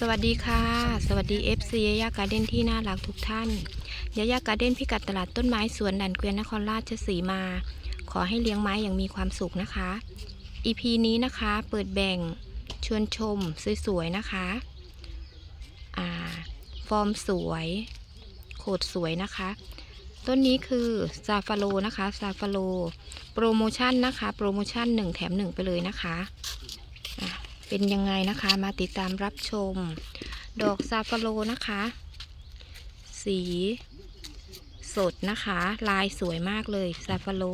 สวัสดีค่ะ สวัสดี FC ยายาการ์เด้นที่น่ารักทุกท่านยายาการ์เด้นพิกัดตลาดต้นไม้สวนดันเกวียนนครราชสีมา ขอให้เลี้ยงไม้อย่างมีความสุขนะคะ EP นี้นะคะเปิดแบ่งชวนชมสวยๆนะคะอ่าฟอร์มสวยโคดสวยนะคะ ต้นนี้คือซาฟาโลนะคะซาฟาโลโปรโมชั่นนะคะ โปรโมชั่น 1 แถม 1 ไปเลยนะคะ เป็นยังไงนะคะมาติดตามรับชม ดอกซาฟาโลนะคะ สีสดนะคะ ลายสวยมากเลยซาฟาโล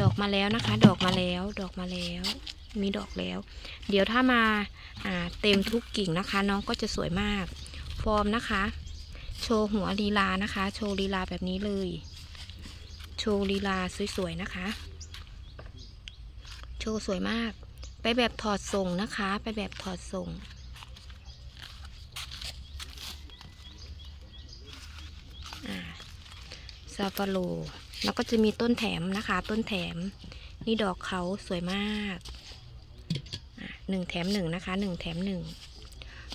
ดอกมาแล้วนะคะ ดอกมาแล้ว ดอกมาแล้ว มีดอกแล้ว เดี๋ยวถ้ามาอ่าเต็มทุกกิ่งนะคะ น้องก็จะสวยมาก ฟอร์มนะคะ โชว์หัวลีลานะคะ โชว์ลีลาแบบนี้เลย โชว์ลีลาสวยๆนะคะ โชว์สวยมาก ไปแบบถอดทรงนะคะ ไปแบบถอดทรงอ่าซาฟาโลแล้วก็จะมีต้นแถมนะคะ ต้นแถม นี่ดอกเขาสวยมากอะหนึ่งแถมหนึ่งนะคะหนึ่งแถมหนึ่ง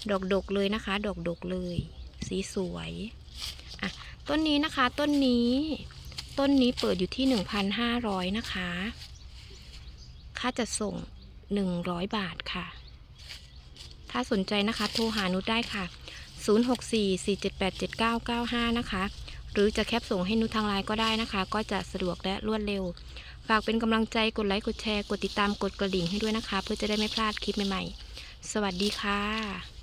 ดอกดกเลยนะคะ ดอกดกเลย สีสวยอะต้นนี้นะคะ ต้นนี้ ต้นนี้เปิดอยู่ที่1,500นะคะ ค่าจัดส่ง 100 บาทค่ะ ถ้าสนใจนะคะ โทรหานุชได้ค่ะ 0644787995 นะคะ หรือจะแคปส่งให้นุชทางไลน์ก็ได้นะคะ ก็จะสะดวกและรวดเร็ว ฝากเป็นกำลังใจกดไลค์กดแชร์ กดติดตามกดกระดิ่งให้ด้วยนะคะ เพื่อจะได้ไม่พลาดคลิปใหม่ๆ สวัสดีค่ะ